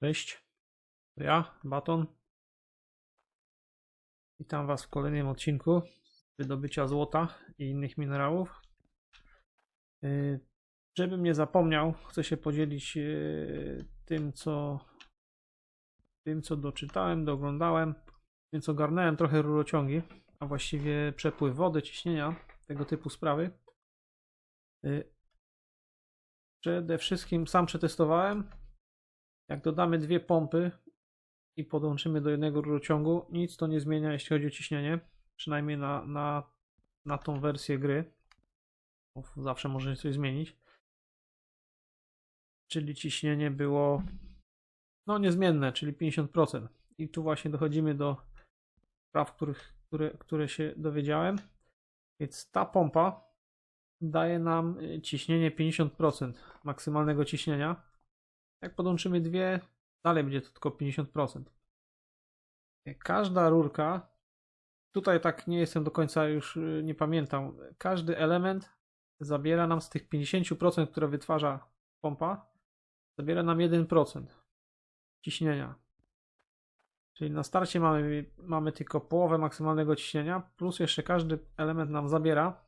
Cześć, to ja, Baton. Witam Was w kolejnym odcinku wydobycia złota i innych minerałów. Yy, Żebym nie zapomniał, chcę się podzielić yy, tym, co tym, co doczytałem, doglądałem, więc ogarnąłem trochę rurociągi, a właściwie przepływ wody, ciśnienia, tego typu sprawy. Yy, Przede wszystkim sam przetestowałem, jak dodamy dwie pompy i podłączymy do jednego rurociągu, nic to nie zmienia, jeśli chodzi o ciśnienie. Przynajmniej na, na, na tą wersję gry. Zawsze może coś zmienić. Czyli ciśnienie było no niezmienne, czyli 50%. I tu właśnie dochodzimy do spraw, których, które, które się dowiedziałem. Więc ta pompa daje nam y, ciśnienie 50% maksymalnego ciśnienia. Jak podłączymy dwie, dalej będzie to tylko 50%. Każda rurka, tutaj tak nie jestem do końca już, y, nie pamiętam, każdy element zabiera nam z tych 50%, które wytwarza pompa, zabiera nam 1% ciśnienia. Czyli na starcie mamy, mamy tylko połowę maksymalnego ciśnienia, plus jeszcze każdy element nam zabiera,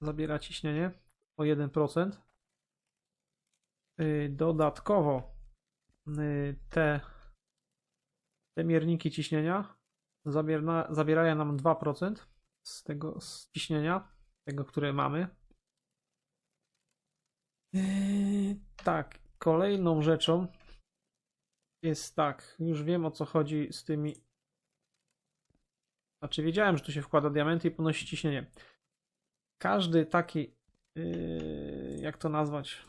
zabiera ciśnienie o 1%. Y, Dodatkowo y, te, te mierniki ciśnienia zabiera, zabierają nam 2% z tego z ciśnienia, tego, które mamy. Yy, Tak, kolejną rzeczą jest tak, już wiem o co chodzi z tymi. Znaczy, wiedziałem, że tu się wkłada diamenty i podnosi ciśnienie. Każdy taki, jak to nazwać,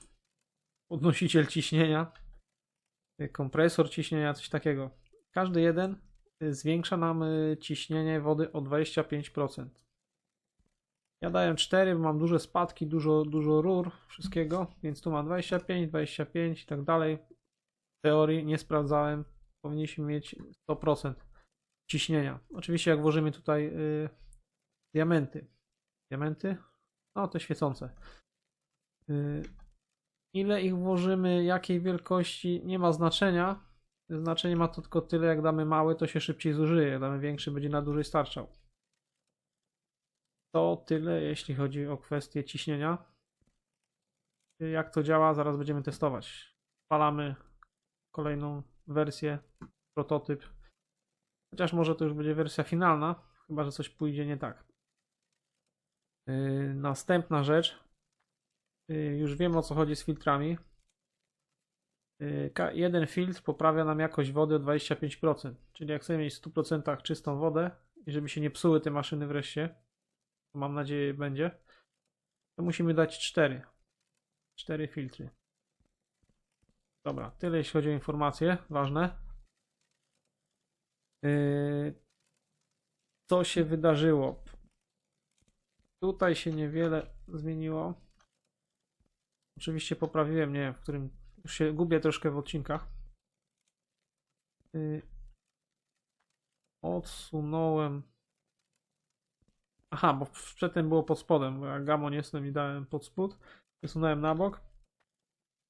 podnosiciel ciśnienia, y, kompresor ciśnienia, coś takiego. Każdy jeden y, zwiększa nam y, ciśnienie wody o 25%. Ja dałem 4, bo mam duże spadki, dużo, dużo rur, wszystkiego, więc tu mam 25, 25 i tak dalej. W teorii nie sprawdzałem, powinniśmy mieć 100% ciśnienia. Oczywiście jak włożymy tutaj diamenty. Diamenty? No, te świecące. Ile ich włożymy, jakiej wielkości, nie ma znaczenia. Znaczenie ma to tylko tyle, jak damy mały, to się szybciej zużyje. Jak damy większy, będzie na dłużej starczał. To tyle, jeśli chodzi o kwestię ciśnienia. Jak to działa, zaraz będziemy testować. Spalamy kolejną wersję, prototyp. Chociaż może to już będzie wersja finalna, chyba że coś pójdzie nie tak. Yy, następna rzecz. Yy, Już wiem o co chodzi z filtrami. Ka- Jeden filtr poprawia nam jakość wody o 25%. Czyli jak chcemy mieć w 100% czystą wodę i żeby się nie psuły te maszyny wreszcie, to mam nadzieję będzie, to musimy dać 4. 4 filtry. Dobra, tyle jeśli chodzi o informacje ważne. Yy, Co się wydarzyło? Tutaj się niewiele zmieniło. Oczywiście poprawiłem, nie wiem, w którym już się gubię troszkę w odcinkach. Yy, odsunąłem. Aha, bo przedtem było pod spodem, bo ja gamon jestem i dałem pod spód. Wysunąłem na bok.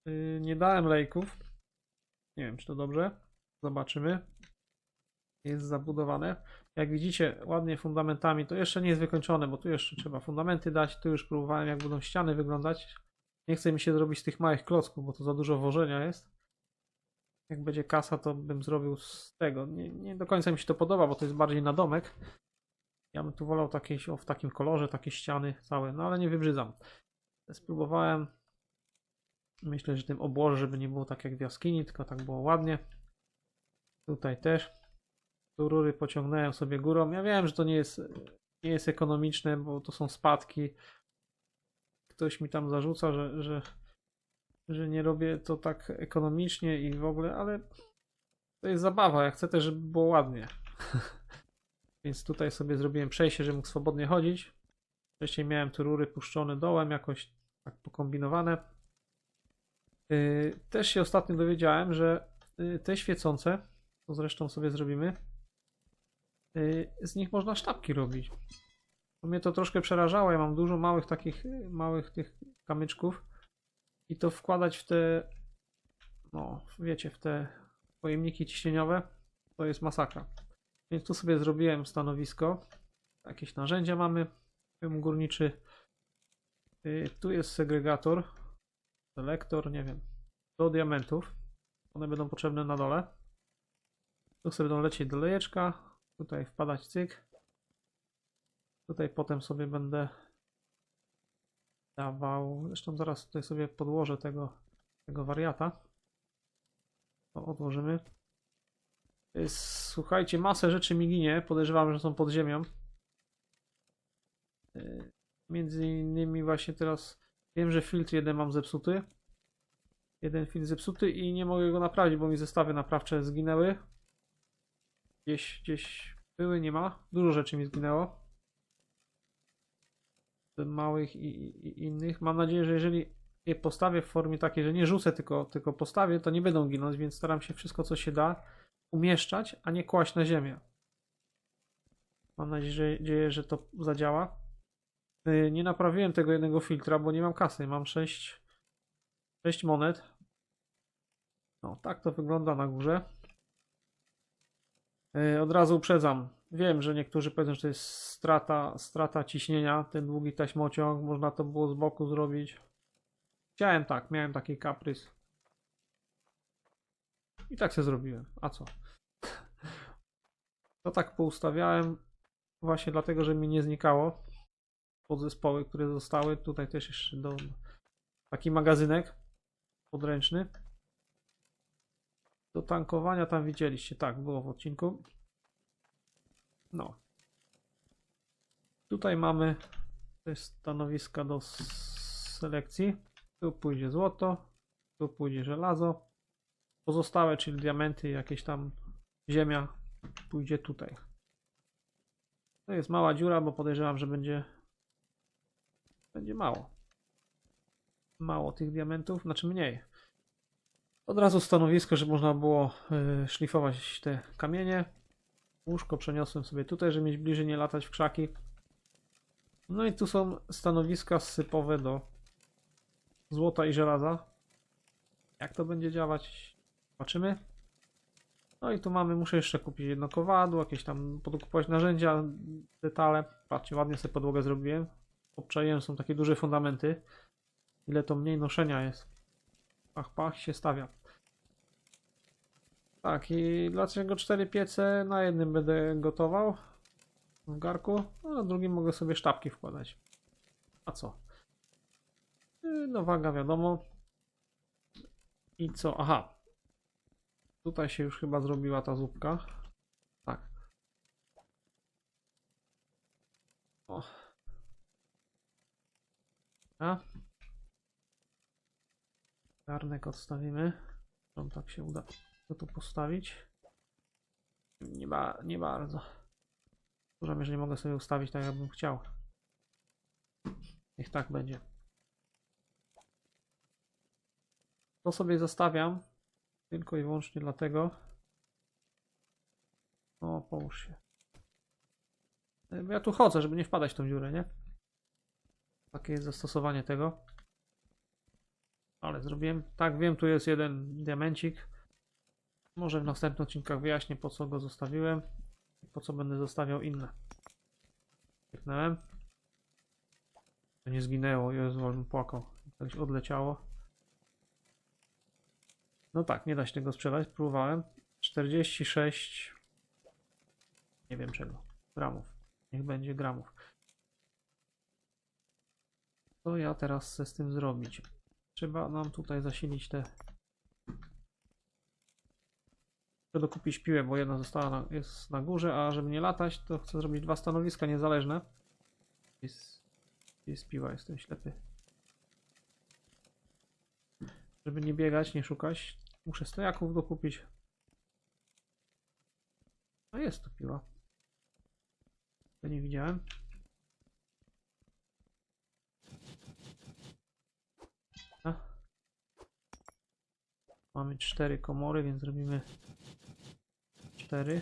Yy, nie dałem lejków. Nie wiem, czy to dobrze. Zobaczymy. Jest zabudowane. Jak widzicie, ładnie fundamentami. To jeszcze nie jest wykończone, bo tu jeszcze trzeba fundamenty dać. Tu już próbowałem, jak będą ściany wyglądać. Nie chce mi się zrobić tych małych klocków, bo to za dużo wożenia jest. Jak będzie kasa, to bym zrobił z tego. Nie, nie do końca mi się to podoba, bo to jest bardziej na domek. Ja bym tu wolał takie, o, w takim kolorze, takie ściany całe, no ale nie wybrzydzam. Spróbowałem. Myślę, że tym obłożę, żeby nie było tak jak w jaskini, tylko tak było ładnie. Tutaj też. Tu rury pociągnąłem sobie górą. Ja wiem, że to nie jest, nie jest ekonomiczne, bo to są spadki. Ktoś mi tam zarzuca, że, że, że nie robię to tak ekonomicznie i w ogóle, ale to jest zabawa. Ja chcę też, żeby było ładnie. Więc tutaj sobie zrobiłem przejście, żeby mógł swobodnie chodzić. Wcześniej miałem tu rury puszczone dołem, jakoś tak pokombinowane. Yy, Też się ostatnio dowiedziałem, że yy, te świecące, to zresztą sobie zrobimy, yy, z nich można sztabki robić. Mnie to troszkę przerażało. Ja mam dużo małych takich, małych tych kamyczków i to wkładać w te no wiecie, w te pojemniki ciśnieniowe, to jest masakra. Więc tu sobie zrobiłem stanowisko. Jakieś narzędzia mamy. Film górniczy. Y, Tu jest segregator, selektor, nie wiem, do diamentów. One będą potrzebne na dole. Tu sobie będą lecieć do lejeczka. Tutaj wpadać cyk. Tutaj potem sobie będę dawał. Zresztą zaraz tutaj sobie podłożę tego, tego wariata. To odłożymy. Y, Słuchajcie, masę rzeczy mi ginie. Podejrzewam, że są pod ziemią. Y, Między innymi właśnie teraz wiem, że filtr jeden mam zepsuty. Jeden filtr zepsuty i nie mogę go naprawić, bo mi zestawy naprawcze zginęły. Gdzieś, gdzieś były, nie ma. Dużo rzeczy mi zginęło. Małych i, i, i innych. Mam nadzieję, że jeżeli je postawię w formie takiej, że nie rzucę, tylko, tylko postawię, to nie będą ginąć, więc staram się wszystko, co się da, umieszczać, a nie kłaść na ziemię. Mam nadzieję, że to zadziała. Yy, Nie naprawiłem tego jednego filtra, bo nie mam kasy. Mam 6, 6 monet. No, tak to wygląda na górze. Yy, Od razu uprzedzam. Wiem, że niektórzy powiedzą, że to jest strata, strata ciśnienia, ten długi taśmociąg. Można to było z boku zrobić. Chciałem tak, miałem taki kaprys. I tak się zrobiłem. A co? To tak poustawiałem właśnie dlatego, że mi nie znikało podzespoły, które zostały. Tutaj też jeszcze do taki magazynek podręczny. Do tankowania tam widzieliście, tak, było w odcinku. No. Tutaj mamy te stanowiska do selekcji. Tu pójdzie złoto, tu pójdzie żelazo. Pozostałe, czyli diamenty, jakieś tam ziemia, pójdzie tutaj. To jest mała dziura, bo podejrzewam, że będzie będzie mało. Mało tych diamentów, znaczy mniej. Od razu stanowisko, żeby można było y, szlifować te kamienie. Łóżko przeniosłem sobie tutaj, żeby mieć bliżej, nie latać w krzaki. No i tu są stanowiska sypowe do złota i żelaza. Jak to będzie działać? Zobaczymy. No i tu mamy, muszę jeszcze kupić jedno kowadło, jakieś tam podkupować narzędzia, detale. Patrzcie, ładnie sobie podłogę zrobiłem obczaiłem, są takie duże fundamenty. Ile to mniej noszenia jest. Pach, pach się stawia. Tak, i dlaczego cztery piece na jednym będę gotował w garku, a na drugim mogę sobie sztabki wkładać. A co? Yy, No waga wiadomo. I co? Aha. Tutaj się już chyba zrobiła ta zupka. Tak. O. A. Garnek odstawimy. Tam tak się uda to tu postawić. Nie, ba nie bardzo. Dużo że nie mogę sobie ustawić tak, jakbym chciał. Niech tak będzie. To sobie zostawiam. Tylko i wyłącznie dlatego. O, połóż się. Ja tu chodzę, żeby nie wpadać w tą dziurę, nie? Takie jest zastosowanie tego. Ale zrobiłem. Tak, wiem, tu jest jeden diamencik. Może w następnych odcinkach wyjaśnię, po co go zostawiłem. i Po co będę zostawiał inne. Kliknąłem. To nie zginęło. Jezu, bym płakał. Coś odleciało. No tak, nie da się tego sprzedać. Próbowałem. 46. Nie wiem czego. Gramów. Niech będzie gramów. Co ja teraz chcę z tym zrobić? Trzeba nam tutaj zasilić te. Chcę dokupić piłę, bo jedna została na, jest na górze, a żeby nie latać, to chcę zrobić dwa stanowiska niezależne. Jest, jest piła, jestem ślepy. Żeby nie biegać, nie szukać, muszę stojaków dokupić. No jest tu piła. To nie widziałem. Mamy cztery komory, więc zrobimy cztery.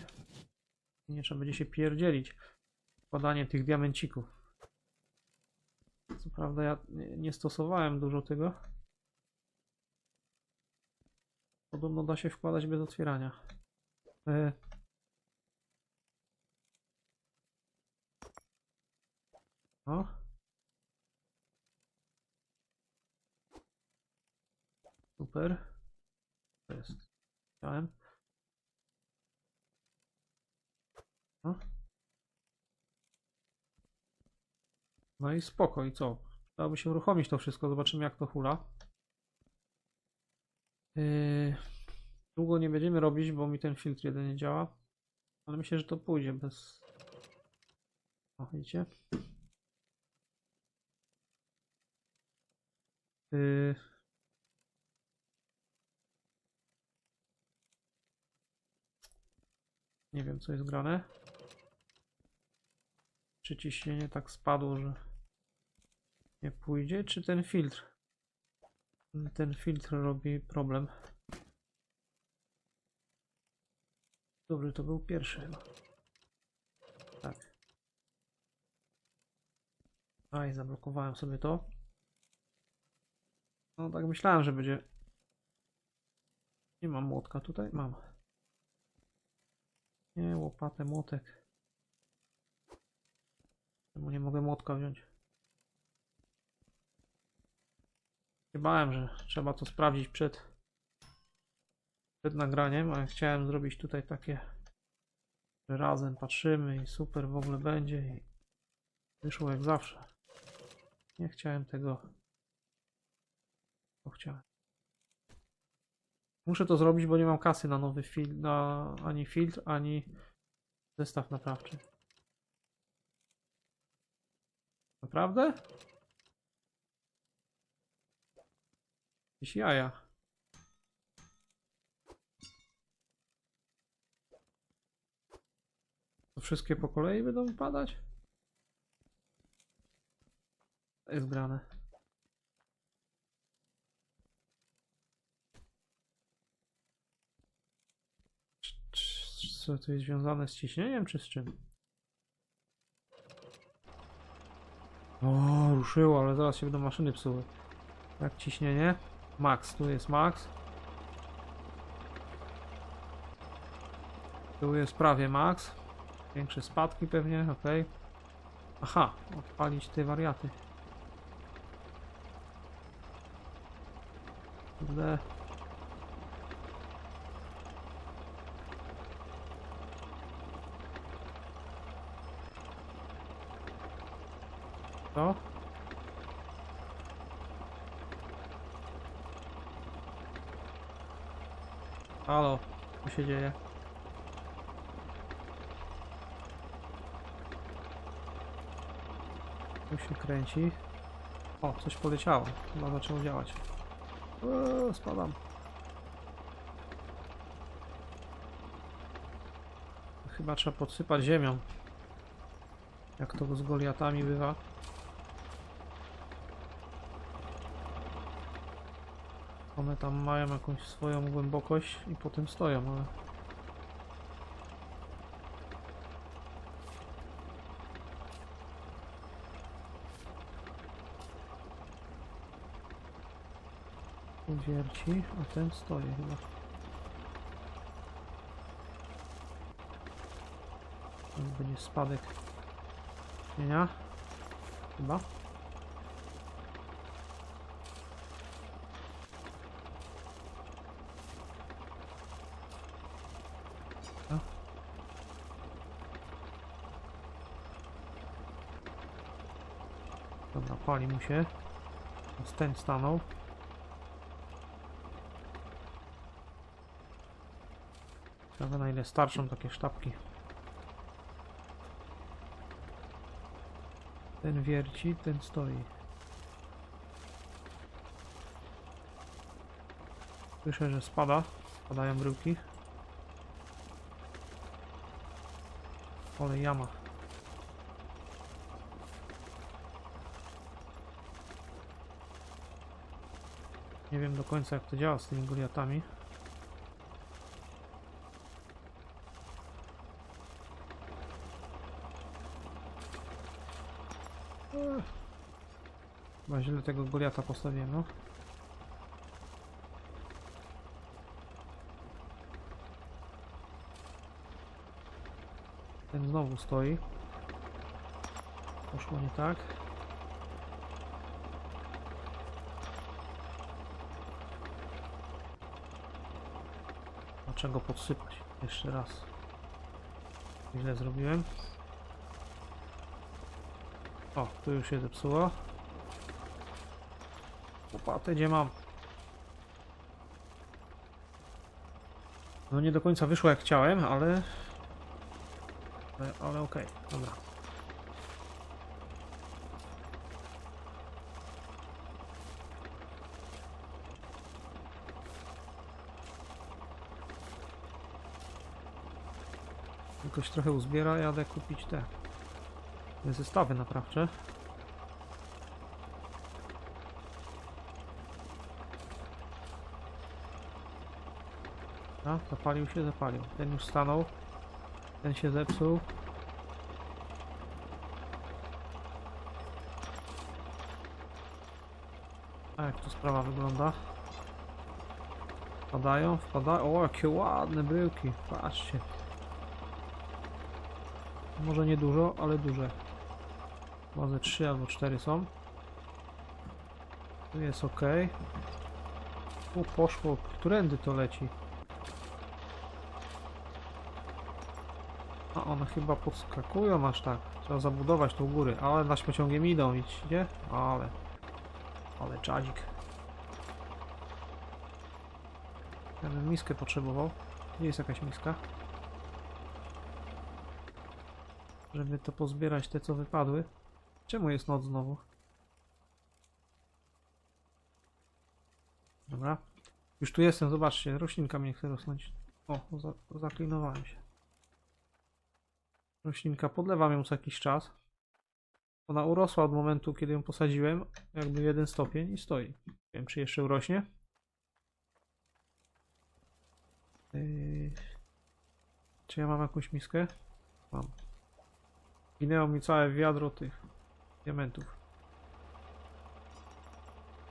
Nie trzeba będzie się pierdzielić. Wkładanie tych diamencików. Co prawda ja nie, stosowałem dużo tego. Podobno da się wkładać bez otwierania. E... No. Super. To jest. Chciałem. No. No i spoko, i co? Dałoby się uruchomić to wszystko, zobaczymy jak to hula. Yy, długo nie będziemy robić, bo mi ten filtr jeden nie działa. Ale myślę, że to pójdzie bez... O, widzicie? Yy... Nie wiem, co jest grane. Czy ciśnienie tak spadło, że nie pójdzie, czy ten filtr? Ten filtr robi problem. Dobry, to był pierwszy chyba. Tak. Aj, zablokowałem sobie to. No tak myślałem, że będzie. Nie mam młotka tutaj? Mam. Nie, łopatę, młotek. Czemu nie mogę młotka wziąć? Się bałem, że trzeba to sprawdzić przed, przed nagraniem, a chciałem zrobić tutaj takie, że razem patrzymy i super w ogóle będzie i wyszło jak zawsze. Nie chciałem tego, chciałem. Muszę to zrobić, bo nie mam kasy na nowy filtr, na ani filtr, ani zestaw naprawczy. Naprawdę? Jakieś jaja. To wszystkie po kolei będą padać? To jest grane. Co to jest związane z ciśnieniem, czy z czym? O, ruszyło, ale zaraz się będą maszyny psuły. Jak ciśnienie? Max, tu jest max. Tu jest prawie max. Większe spadki pewnie, ok. Aha, odpalić te wariaty. Kurde. Co? Halo, co się dzieje? Tu się kręci. O, coś poleciało. Chyba zaczęło działać. Eee, spadam. Chyba trzeba podsypać ziemią. Jak to z Goliatami bywa. One tam mają jakąś swoją głębokość i potem stoją, ale... Wierci, a ten stoi chyba. Będzie spadek cienia. Chyba. Pali mu się. Ten stanął. Ciekawe na ile starczą takie sztabki. Ten wierci, ten stoi. Słyszę, że spada. Spadają bryłki. Ale jama. Nie wiem do końca jak to działa z tymi goliatami. Chyba źle tego goliata postawiłem, no. Ten znowu stoi. Poszło nie tak. Dlaczego podsypać? Jeszcze raz. Źle zrobiłem. O, tu już się zepsuło. Łopatę gdzie mam? No nie do końca wyszło jak chciałem, ale... Ale, ale okej, dobra. Jakoś trochę uzbiera, jadę kupić te zestawy naprawcze. A, zapalił się, zapalił. Ten już stanął. Ten się zepsuł. A jak tu sprawa wygląda? Wpadają, wpadają. O, jakie ładne bryłki. Patrzcie. Może nie dużo, ale duże. Może 3 albo 4 są. Tu jest ok. Tu poszło. Którędy to leci? A one chyba podskakują aż tak. Trzeba zabudować tą górę. Ale na pociągiem idą, widzicie? Ale. Ale czadzik. Ja bym miskę potrzebował. Gdzie jest jakaś miska? Żeby to pozbierać te co wypadły. Czemu jest noc znowu? Dobra. Już tu jestem, zobaczcie. Roślinka mnie chce rosnąć. O, za, zaklinowałem się. Roślinka, podlewam ją co jakiś czas. Ona urosła od momentu, kiedy ją posadziłem. Jakby jeden stopień i stoi. Nie wiem, czy jeszcze urośnie. Czy ja mam jakąś miskę? Mam. Ginęło mi całe wiadro tych diamentów.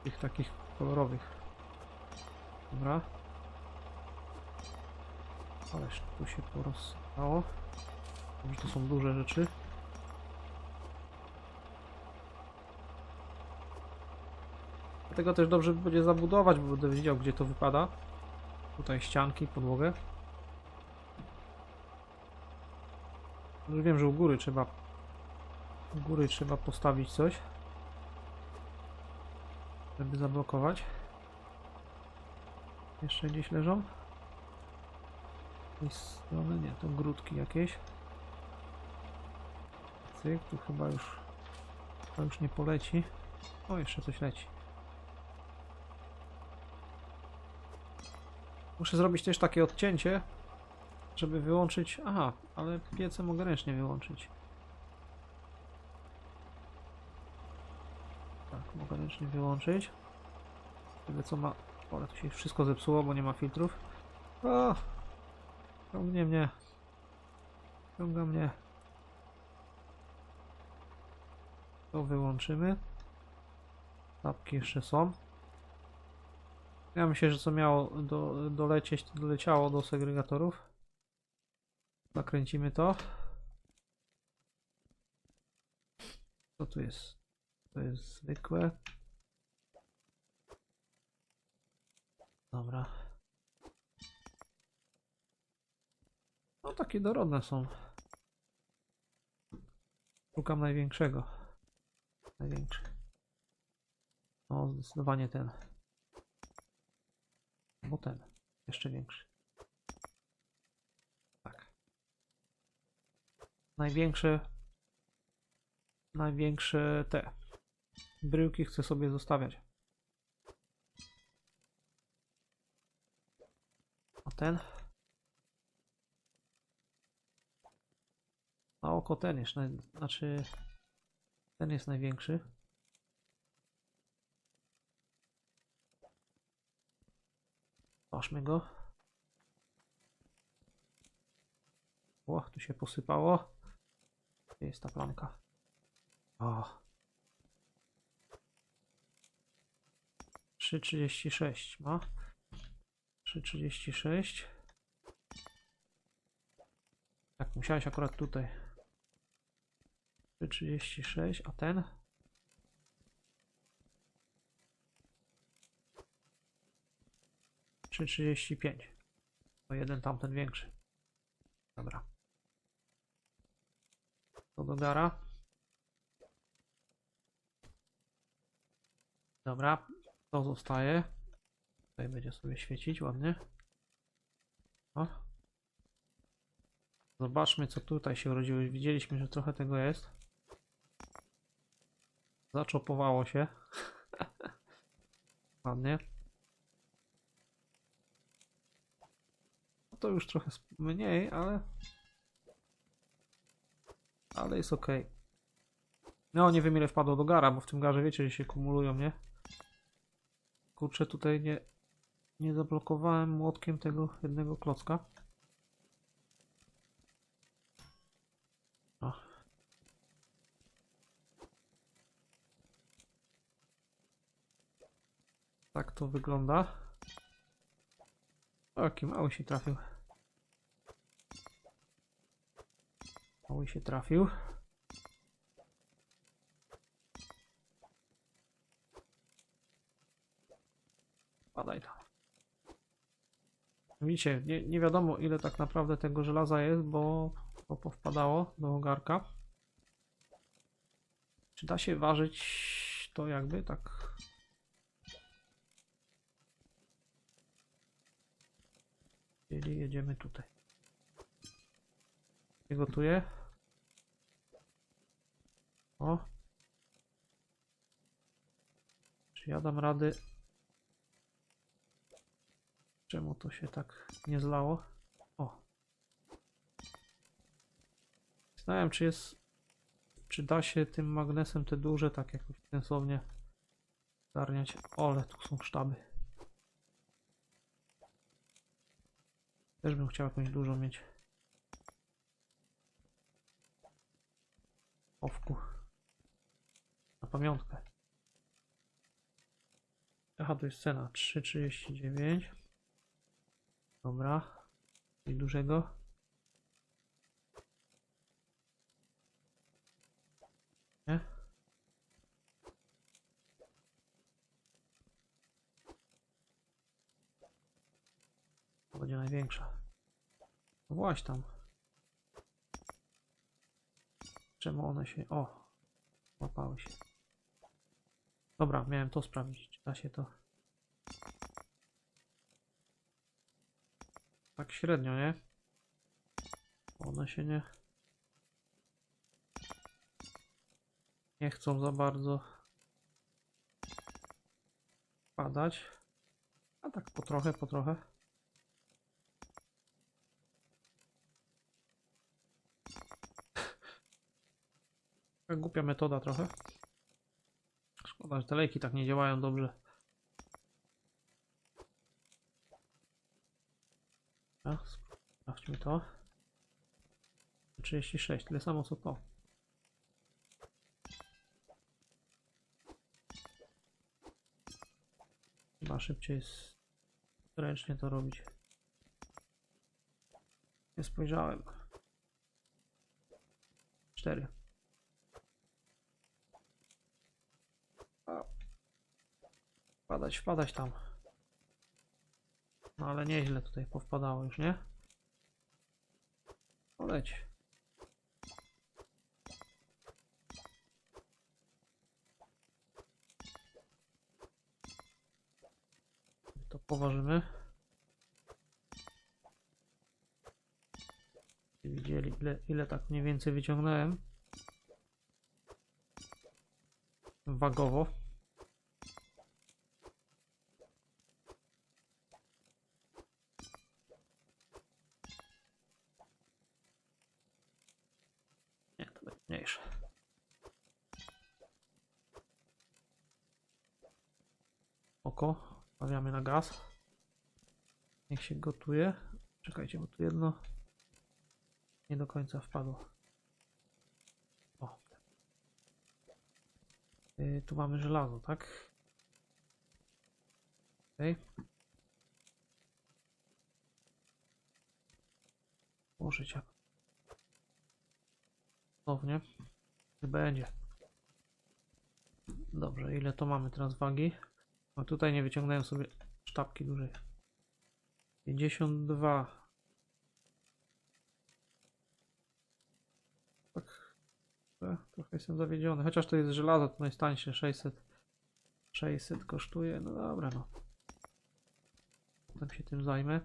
Tych takich kolorowych. Dobra. Ależ tu się porozsypało. Może to są duże rzeczy. Dlatego też dobrze będzie zabudować, bo będę wiedział gdzie to wypada. Tutaj ścianki, podłogę. Już wiem, że u góry trzeba u góry trzeba postawić coś żeby zablokować. Jeszcze gdzieś leżą? Z tej strony, nie, to grudki jakieś. Cyk, tu chyba już chyba już nie poleci. O, jeszcze coś leci. Muszę zrobić też takie odcięcie żeby wyłączyć, aha, ale piece mogę ręcznie wyłączyć Tak, mogę ręcznie wyłączyć. Tyle co ma... Ale tu się wszystko zepsuło, bo nie ma filtrów. O! Ciągnie mnie. Ciąga mnie. To wyłączymy. Tapki jeszcze są. Ja myślę, że co miało do, dolecieć, to doleciało do segregatorów. Zakręcimy to. Co tu jest? To jest zwykłe. Dobra. No takie dorodne są. Szukam największego. Największy. No zdecydowanie ten. Bo ten. Jeszcze większy. Tak. Największe. Największe te. Bryłki chcę sobie zostawiać. A ten? Na oko ten jest, naj... znaczy ten jest największy. Patrzmy go. O, tu się posypało. Gdzie jest ta plamka? O. 3,36 ma. 3,36. Tak, musiałeś akurat tutaj. 36, a ten? Trzy trzydzieści pięć. To jeden tamten większy. Dobra. Gara. Dobra, to zostaje. Tutaj będzie sobie świecić ładnie. O. Zobaczmy, co tutaj się urodziło. Widzieliśmy, że trochę tego jest. Zaczopowało się. Ładnie. No to już trochę mniej, ale... Ale jest ok. No, nie wiem ile wpadło do gara, bo w tym garze wiecie, że się kumulują, nie? Kurczę, tutaj nie... Nie zablokowałem młotkiem tego jednego klocka. Tak to wygląda. O, jaki mały się trafił. Mały się trafił. Padaj tam. Widzicie, nie, nie wiadomo ile tak naprawdę tego żelaza jest, bo to powpadało do ogarka. Czy da się ważyć to jakby tak? Czyli jedziemy tutaj. I gotuję. O. Czy ja dam rady? Czemu to się tak nie zlało? O. Znałem, czy jest. Czy da się tym magnesem te duże tak jakoś sensownie zgarniać? Ole, tu są sztaby. Też bym chciał jakąś dużą mieć. Owku. Na pamiątkę. Aha, to jest cena 3,39. Dobra. I dużego. Nie? To będzie największa. No właśnie tam. Czemu one się... O! Łapały się. Dobra, miałem to sprawdzić. Czy da się to... Tak średnio, nie? One się nie... Nie chcą za bardzo padać. A tak po trochę, po trochę. Głupia metoda trochę. Szkoda, że te lejki tak nie działają dobrze. Sprawdźmy to. 36, tyle samo co to. Chyba szybciej jest ręcznie to robić. Nie spojrzałem. 4. Wpadać, wpadać tam. No ale nieźle tutaj powpadało już, nie? Poleć. To poważymy. Widzieli ile, ile tak mniej więcej wyciągnąłem. Wagowo. Nie, to będzie mniejsze. Oko, stawiamy na gaz. Niech się gotuje. Czekajcie, bo tu jedno nie do końca wpadło. O. Yy, tu mamy żelazo, tak? Okej. Włożyć jak Ponownie. Nie będzie. Dobrze, ile to mamy teraz wagi? No tutaj nie wyciągnąłem sobie sztabki dużej. 52. Tak. e, Trochę jestem zawiedziony. Chociaż to jest żelazo, to najtańsze 600. 600 kosztuje. No dobra, no. Potem się tym zajmę.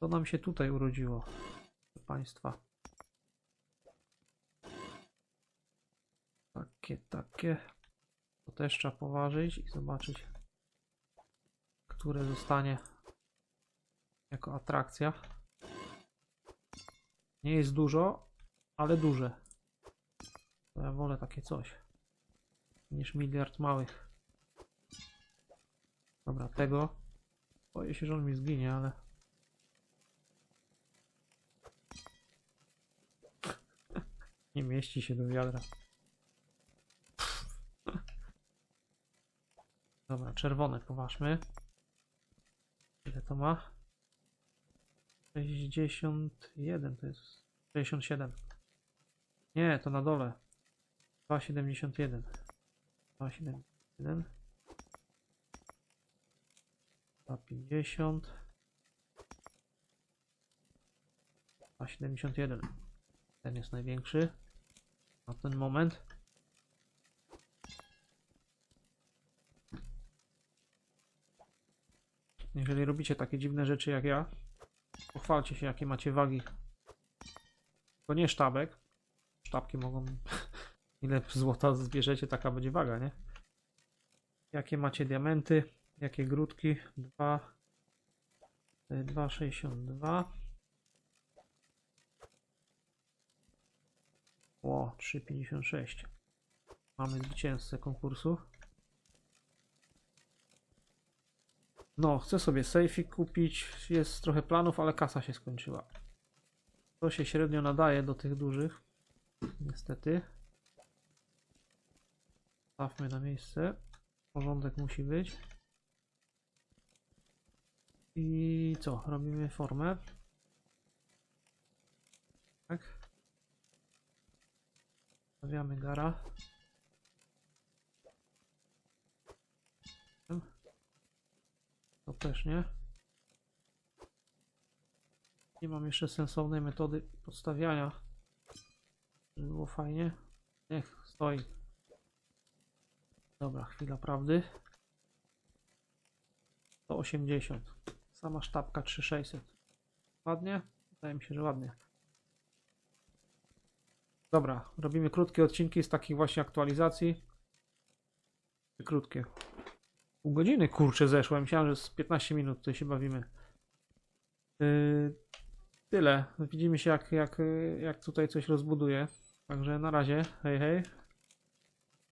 To nam się tutaj urodziło. Proszę Państwa. Takie, takie. To też trzeba poważyć i zobaczyć, które zostanie jako atrakcja. Nie jest dużo, ale duże. To ja wolę takie coś niż miliard małych. Dobra, tego. Boję się, że on mi zginie, ale. Nie mieści się do wiadra. Dobra, czerwone poważmy. Ile to ma? 61 to jest. 67. Nie, to na dole. 2,71. 2,71. 2,50. 2,71. Ten jest największy. Na ten moment. Jeżeli robicie takie dziwne rzeczy jak ja, pochwalcie się jakie macie wagi. To nie sztabek. Sztabki mogą... Ile złota zbierzecie, taka będzie waga, nie? Jakie macie diamenty? Jakie grudki? 2... 2,62 O, 3,56 Mamy zwycięzcę konkursu. No, chcę sobie sejfik kupić. Jest trochę planów, ale kasa się skończyła. To się średnio nadaje do tych dużych. Niestety. Stawmy na miejsce. Porządek musi być. I co? Robimy formę. Tak. Stawiamy gara. To też nie. Nie mam jeszcze sensownej metody podstawiania. Żeby było fajnie. Niech stoi. Dobra, chwila prawdy. 180. Sama sztabka 3600. Ładnie? Wydaje mi się, że ładnie. Dobra, robimy krótkie odcinki z takich właśnie aktualizacji. Krótkie. Pół godziny kurczę zeszło. Myślałem, że z 15 minut tutaj się bawimy. Yy, tyle. Widzimy się jak, jak, jak tutaj coś rozbuduję. Także na razie. Hej, hej.